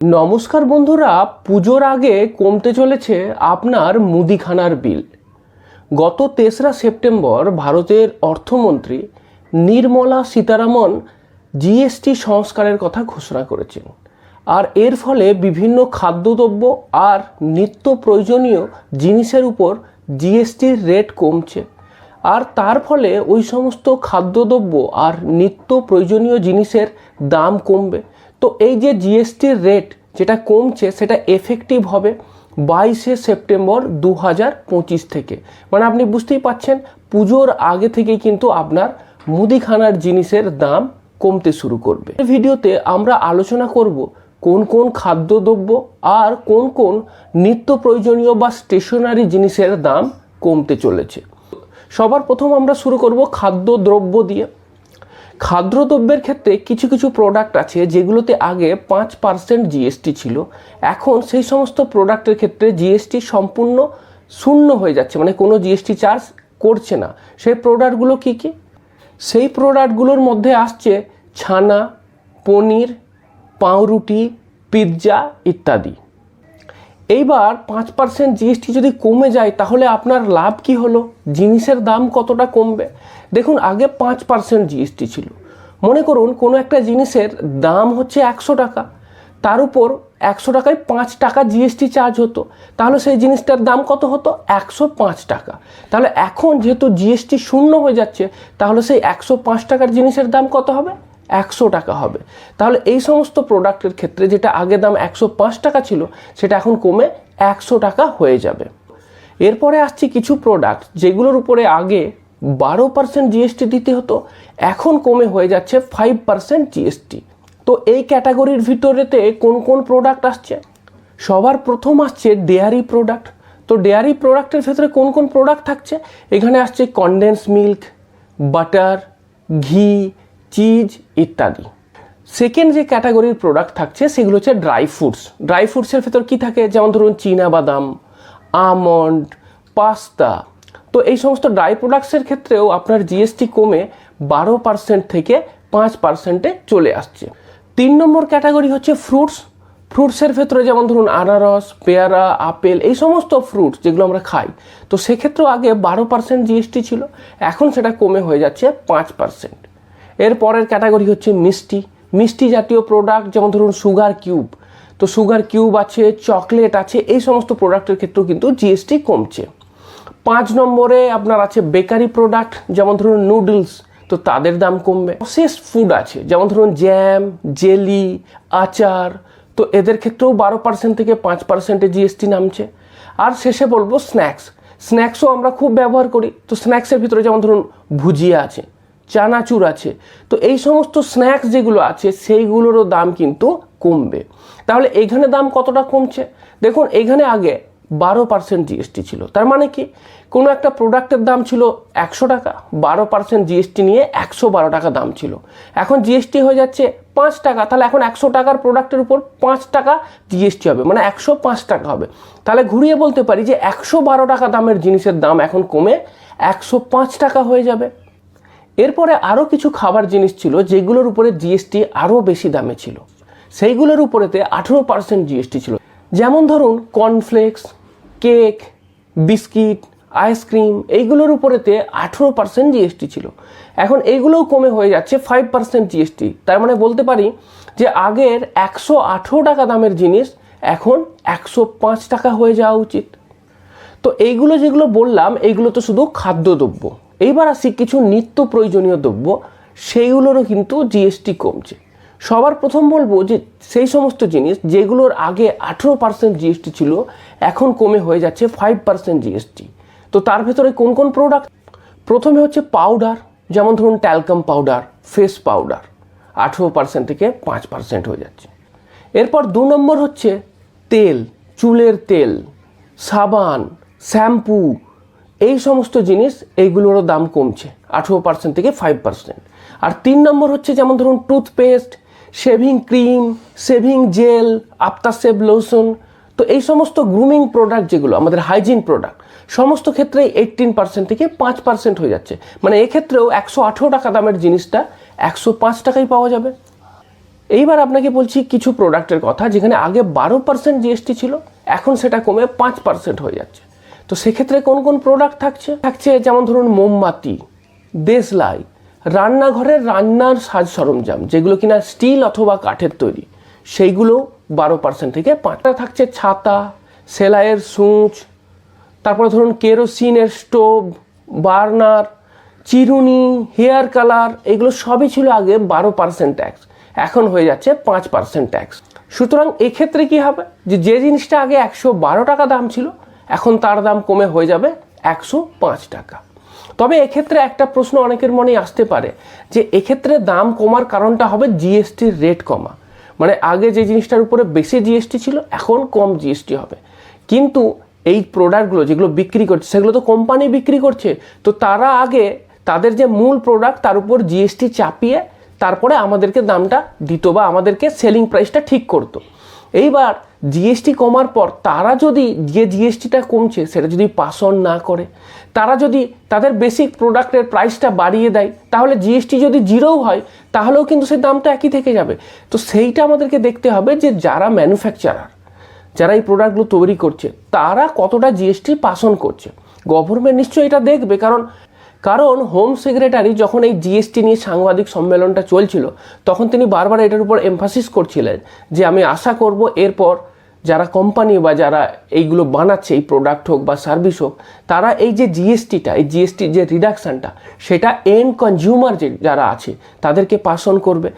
নমস্কার বন্ধুরা, পুজোর আগে কমতে চলেছে আপনার মুদিখানার বিল। গত তেসরা সেপ্টেম্বর ভারতের অর্থমন্ত্রী নির্মলা সীতারামন জিএসটি সংস্কারের কথা ঘোষণা করেছেন। আর এর ফলে বিভিন্ন খাদ্যদ্রব্য আর নিত্য প্রয়োজনীয় জিনিসের উপর জিএসটির রেট কমছে। আর তার ফলে ওই সমস্ত খাদ্যদ্রব্য আর নিত্য প্রয়োজনীয় জিনিসের দাম কমবে। তো এই যে জিএসটির রেট যেটা কমছে, সেটা এফেক্টিভ হবে বাইশে সেপ্টেম্বর দু হাজার পঁচিশ থেকে। মানে আপনি বুঝতেই পাচ্ছেন, পুজোর আগে থেকেই কিন্তু আপনার মুদিখানার জিনিসের দাম কমতে শুরু করবে। ভিডিওতে আমরা আলোচনা করব কোন কোন খাদ্যদ্রব্য আর কোন কোন নিত্য প্রয়োজনীয় বা স্টেশনারি জিনিসের দাম কমতে চলেছে। সবার প্রথম আমরা শুরু করব খাদ্যদ্রব্য দিয়ে। খাদ্যদ্রব্যের ক্ষেত্রে কিছু কিছু প্রোডাক্ট আছে যেগুলোতে আগে পাঁচ পার্সেন্ট জিএসটি ছিল। এখন সেই সমস্ত প্রোডাক্টের ক্ষেত্রে জিএসটি সম্পূর্ণ শূন্য হয়ে যাচ্ছে মানে কোনো জিএসটি চার্জ করছে না। সেই প্রোডাক্টগুলো কী কী? সেই প্রোডাক্টগুলোর মধ্যে আসছে ছানা, পনির, পাউরুটি পিৎজা ইত্যাদি। এইবার পাঁচ পার্সেন্ট জিএসটি যদি কমে যায়, তাহলে আপনার লাভ কি হলো? জিনিসের দাম কতটা কমবে? দেখুন, আগে পাঁচ পার্সেন্ট জিএসটি ছিল। মনে করুন, কোনো একটা জিনিসের দাম হচ্ছে একশো টাকা। তার উপর একশো টাকায় পাঁচ টাকা জিএসটি চার্জ হতো। তাহলে সেই জিনিসটার দাম কত হতো? একশো পাঁচ টাকা। তাহলে এখন যেহেতু জিএসটি শূন্য হয়ে যাচ্ছে, তাহলে সেই একশো পাঁচ টাকার জিনিসের দাম কত হবে? একশো টাকা হবে। তাহলে এই সমস্ত প্রোডাক্টের ক্ষেত্রে যেটা আগে দাম একশো পাঁচ টাকা ছিল, সেটা এখন কমে একশো টাকা হয়ে যাবে। এরপরে আসছে কিছু প্রোডাক্ট যেগুলোর উপরে আগে বারো পার্সেন্ট জিএসটি দিতে হতো, এখন কমে হয়ে যাচ্ছে ফাইভ পার্সেন্ট জিএসটি তো এই ক্যাটাগরির ভিতরেতে কোন কোন প্রোডাক্ট আসছে? সবার প্রথম আসছে ডেয়ারি প্রোডাক্ট তো ডেয়ারি প্রোডাক্টের ভেতরে কোন কোন প্রোডাক্ট থাকছে? এখানে আসছে কনডেন্স মিল্ক বাটার ঘি চিজ ইত্যাদি। সেকেন্ড যে ক্যাটাগরির প্রোডাক্ট থাকছে, সেগুলো হচ্ছে ড্রাই ফ্রুটস ড্রাই ফ্রুটসের ভেতর কী থাকে? যেমন ধরুন বাদাম আমন্ড পাস্তা তো এই সমস্ত ড্রাই প্রোডাক্টসের ক্ষেত্রেও আপনার জিএসটি কমে বারো পার্সেন্ট থেকে পাঁচ পার্সেন্টে চলে আসছে। তিন নম্বর ক্যাটাগরি হচ্ছে ফ্রুটস ফ্রুটসের ভেতরে যেমন ধরুন আনারস, পেয়ারা, আপেল, এই সমস্ত ফ্রুটস যেগুলো আমরা খাই, তো সেক্ষেত্রেও আগে বারো পার্সেন্ট জিএসটি ছিল, এখন সেটা কমে হয়ে যাচ্ছে পাঁচ পার্সেন্ট এর পরের ক্যাটাগরি হচ্ছে মিষ্টি। মিষ্টি জাতীয় প্রোডাক্ট যেমন ধরুন সুগার কিউব তো সুগার কিউব আছে চকলেট আছে, এই সমস্ত প্রোডাক্টের ক্ষেত্রেও কিন্তু জিএসটি কমছে। পাঁচ নম্বরে আপনার আছে বেকারি প্রোডাক্ট যেমন ধরুন নুডলস তো তাদের দাম কমবে। প্রসেস ফুড আছে, যেমন ধরুন জ্যাম জেলি আচার, তো এদের ক্ষেত্রেও বারো পার্সেন্ট থেকে পাঁচ পার্সেন্টে জিএসটি নামছে। আর শেষে বলব স্ন্যাক্স স্ন্যাক্সও আমরা খুব ব্যবহার করি। তো স্ন্যাক্সের ভিতরে যেমন ধরুন ভুজিয়া আছে চানাচুর আছে। তো এই সমস্ত স্ন্যাক্স যেগুলো আছে, সেইগুলোরও দাম কিন্তু কমবে। তাহলে এখানে দাম কতটা কমছে? দেখুন এখানে আগে বারো পার্সেন্ট জিএসটি ছিল। তার মানে কি? কোনো একটা প্রোডাক্টের দাম ছিল একশো টাকা, বারো পার্সেন্ট জিএসটি নিয়ে একশো বারো টাকা দাম ছিল। এখন জিএসটি হয়ে যাচ্ছে পাঁচ টাকা, তাহলে এখন একশো টাকার প্রোডাক্টের উপর পাঁচ টাকা জিএসটি হবে মানে একশো পাঁচ টাকা হবে। তাহলে ঘুরিয়ে বলতে পারি যে একশো বারো টাকা দামের জিনিসের দাম এখন কমে একশো পাঁচ টাকা হয়ে যাবে। এরপরে আরও কিছু খাবার জিনিস ছিল যেগুলোর উপরে জিএসটি আরও বেশি দামে ছিল। সেইগুলোর উপরেতে আঠেরো পার্সেন্ট জিএসটি ছিল। যেমন ধরুন কর্নফ্লেক্স কেক বিস্কিট আইসক্রিম এইগুলোর উপরেতে আঠেরো পার্সেন্ট জিএসটি ছিল। এখন এইগুলোও কমে হয়ে যাচ্ছে ফাইভ পার্সেন্ট জিএসটি। তার মানে বলতে পারি যে আগের একশো আঠেরো টাকা দামের জিনিস এখন একশো পাঁচ টাকা হয়ে যাওয়া উচিত। তো এইগুলো যেগুলো বললাম, এইগুলো তো শুধু খাদ্যদ্রব্য। এইবার আসি কিছু নিত্য প্রয়োজনীয় দ্রব্য, সেইগুলোরও কিন্তু জিএসটি কমছে। সবার প্রথম বলব যে সেই সমস্ত জিনিস যেগুলোর আগে আঠেরো পার্সেন্ট জিএসটি ছিল, এখন কমে হয়ে যাচ্ছে ফাইভ পার্সেন্ট জিএসটি তো তার ভেতরে কোন কোন প্রোডাক্ট প্রথমে হচ্ছে পাউডার যেমন ধরুন ট্যালকাম পাউডার ফেস পাউডার আঠেরো পার্সেন্ট থেকে পাঁচ পার্সেন্ট হয়ে যাচ্ছে। এরপর দু নম্বর হচ্ছে তেল, চুলের তেল, সাবান, শ্যাম্পু এই সমস্ত জিনিস, এইগুলোরও দাম কমছে, আঠেরো পার্সেন্ট থেকে ফাইভ পার্সেন্ট আর তিন নম্বর হচ্ছে যেমন ধরুন toothpaste shaving cream shaving gel after shave lotion তো এই সমস্ত গ্রুমিং প্রোডাক্ট যেগুলো, আমাদের হাইজিন প্রোডাক্ট সমস্ত ক্ষেত্রেই এইটিন পার্সেন্ট থেকে পাঁচ পার্সেন্ট হয়ে যাচ্ছে। মানে এক্ষেত্রেও একশো আঠেরো টাকা দামের জিনিসটা একশো পাঁচ টাকাই পাওয়া যাবে। এইবার আপনাকে বলছি কিছু প্রোডাক্টের কথা, যেখানে আগে বারো পার্সেন্ট জিএসটি ছিল, এখন সেটা কমে পাঁচ পার্সেন্ট হয়ে যাচ্ছে। তো সেক্ষেত্রে কোন কোন প্রোডাক্ট থাকছে? থাকছে যেমন ধরুন মোমবাতি, দেশলাই, রান্নাঘরের রান্নার সাজ সরঞ্জাম, যেগুলো কিনা স্টিল অথবা কাঠের তৈরি, সেইগুলো বারো পার্সেন্ট থেকে পাঁচটা থাকছে ছাতা, সেলাইয়ের সূচ, তারপরে ধরুন কেরোসিনের স্টোভ, বার্নার, চিরুনি, হেয়ার কালার, এগুলো সবই ছিল আগে বারো পার্সেন্ট ট্যাক্স এখন হয়ে যাচ্ছে পাঁচ পার্সেন্ট ট্যাক্স সুতরাং এক্ষেত্রে কি হবে? যে যে জিনিসটা আগে একশো বারো টাকা দাম ছিল এখন তার দাম কমে হয়ে যাবে একশো পাঁচ টাকা। তবে এক্ষেত্রে একটা প্রশ্ন অনেকের মনে আসতে পারে যে এক্ষেত্রে দাম কমার কারণটা হবে জিএসটির রেট কমা। মানে আগে যে জিনিসটার উপরে বেশি জিএসটি ছিল, এখন কম জিএসটি হবে। কিন্তু এই প্রোডাক্টগুলো যেগুলো বিক্রি করছে, সেগুলো তো কোম্পানি বিক্রি করছে, তো তারা আগে তাদের যে মূল প্রোডাক্ট তার উপর জিএসটি চাপিয়ে তারপরে আমাদেরকে দামটা দিত বা আমাদেরকে সেলিং প্রাইসটা ঠিক করতো। এইবার জিএসটি কমার পর তারা যদি যে জিএসটিটা কমছে সেটা যদি পাস অন না করে, তারা যদি তাদের বেসিক প্রোডাক্টের প্রাইসটা বাড়িয়ে দেয়, তাহলে জিএসটি যদি জিরোও হয়, তাহলেও কিন্তু সেই দামটা একই থেকে যাবে। তো সেইটা আমাদেরকে দেখতে হবে যে যারা ম্যানুফ্যাকচারার যারা এই প্রোডাক্টগুলো তৈরি করছে, তারা কতটা জিএসটি পাস অন করছে। গভর্নমেন্ট নিশ্চয়ই এটা দেখবে, কারণ কারণ হোম সেক্রেটারি যখন এই জিএসটি নিয়ে সাংবাদিক সম্মেলনটা চলছিল, তখন তিনি বারবার এটার উপর এমফাসিস করছিলেন যে আমি আশা করব এরপর যারা কোম্পানি বা যারা এইগুলো বানাচ্ছে, এই প্রোডাক্ট হোক বা সার্ভিস হোক, তারা এই যে জিএসটিটা এই জিএসটির যে রিডাকশানটা সেটা এন্ড কনজিউমার যে যারা আছে, তাদেরকে পাশন করবে।